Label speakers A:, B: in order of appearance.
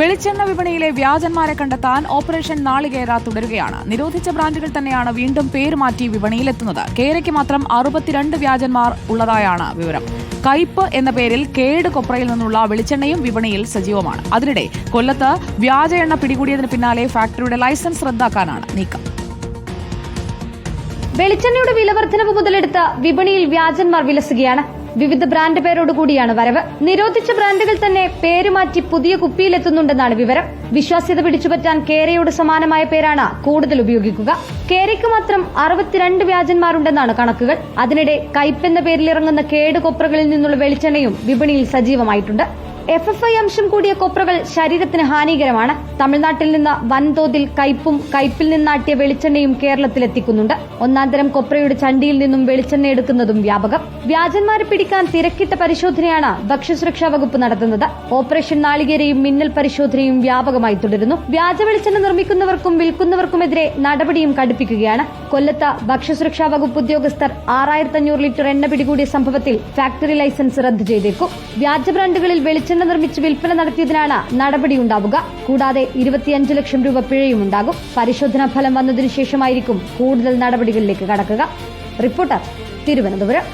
A: വെളിച്ചെണ്ണ വിപണിയിലെ വ്യാജന്മാരെ കണ്ടെത്താൻ ഓപ്പറേഷൻ നാളികേര തുടരുകയാണ്. നിരോധിച്ച ബ്രാൻഡുകൾ തന്നെയാണ് വീണ്ടും പേരുമാറ്റി വിപണിയിലെത്തുന്നത്. കേരയ്ക്ക് മാത്രം അറുപത്തിരണ്ട് വ്യാജന്മാർ ഉള്ളതായാണ് വിവരം. കയ്പ് എന്ന പേരിൽ കേട് കൊപ്രയിൽ നിന്നുള്ള വെളിച്ചെണ്ണയും വിപണിയിൽ സജീവമാണ്. അതിനിടെ കൊല്ലത്ത് വ്യാജ എണ്ണ പിടികൂടിയതിന് പിന്നാലെ ഫാക്ടറിയുടെ ലൈസൻസ് റദ്ദാക്കാനാണ് നീക്കം.
B: വെളിച്ചെണ്ണയുടെ വിലവർദ്ധനവ് മുതലെടുത്ത് വിപണിയിൽ വ്യാജന്മാർ വിലസുകയാണ്. വിവിധ ബ്രാൻഡ് പേരോടുകൂടിയാണ് വരവ്. നിരോധിച്ച ബ്രാൻഡുകൾ തന്നെ പേരുമാറ്റി പുതിയ കുപ്പിയിലെത്തുന്നുണ്ടെന്നാണ് വിവരം. വിശ്വാസ്യത പിടിച്ചുപറ്റാൻ കേരയോട് സമാനമായ പേരാണ് കൂടുതൽ ഉപയോഗിക്കുക. കേരയ്ക്ക് മാത്രം അറുപത്തിരണ്ട് വ്യാജന്മാരുണ്ടെന്നാണ് കണക്കുകൾ. അതിനിടെ കയ്പെന്ന പേരിലിറങ്ങുന്ന കേടുകൊപ്രകളിൽ നിന്നുള്ള വെളിച്ചെണ്ണയും വിപണിയിൽ സജീവമായിട്ടുണ്ട്. എഫ് എഫ് ഐ അംശം കൂടിയ കൊപ്രകൾ ശരീരത്തിന് ഹാനികരമാണ്. തമിഴ്നാട്ടിൽ നിന്ന് വൻതോതിൽ കയ്പും കയ്പിൽ നിന്നാട്ടിയ വെളിച്ചെണ്ണയും കേരളത്തിലെത്തിക്കുന്നുണ്ട്. ഒന്നാന്തരം കൊപ്രയുടെ ചണ്ടിയിൽ നിന്നും വെളിച്ചെണ്ണ എടുക്കുന്നതും വ്യാപകം. വ്യാജന്മാരെ പിടിക്കാൻ തിരക്കിട്ട പരിശോധനയാണ് ഭക്ഷ്യസുരക്ഷാ വകുപ്പ് നടത്തുന്നത്. ഓപ്പറേഷൻ നാളികേരയും മിന്നൽ പരിശോധനയും വ്യാപകമായി തുടരുന്നു. വ്യാജ വെളിച്ചെണ്ണ നിർമ്മിക്കുന്നവർക്കും വിൽക്കുന്നവർക്കുമെതിരെ നടപടിയും കടുപ്പിക്കുകയാണ്. കൊല്ലത്ത് ഭക്ഷ്യസുരക്ഷാ വകുപ്പ് ഉദ്യോഗസ്ഥർ ആറായിരത്തി അഞ്ഞൂറ് ലിറ്റർ എണ്ണ പിടികൂടിയ സംഭവത്തിൽ ഫാക്ടറി ലൈസൻസ് റദ്ദു ചെയ്തേക്കും. വ്യാജ ബ്രാൻഡുകളിൽ വെളിച്ചെണ്ണ നിർമ്മിച്ച് വിൽപ്പന നടത്തിയതിനാണ് നടപടിയുണ്ടാവുക കൂടാതെ ഇരുപത്തിയഞ്ച് ലക്ഷം രൂപ പിഴയും ഉണ്ടാകും. പരിശോധനാ ഫലം വന്നതിനു ശേഷമായിരിക്കും കൂടുതൽ നടപടികളിലേക്ക് കടക്കുക. റിപ്പോർട്ടർ തിരുവനന്തപുരം.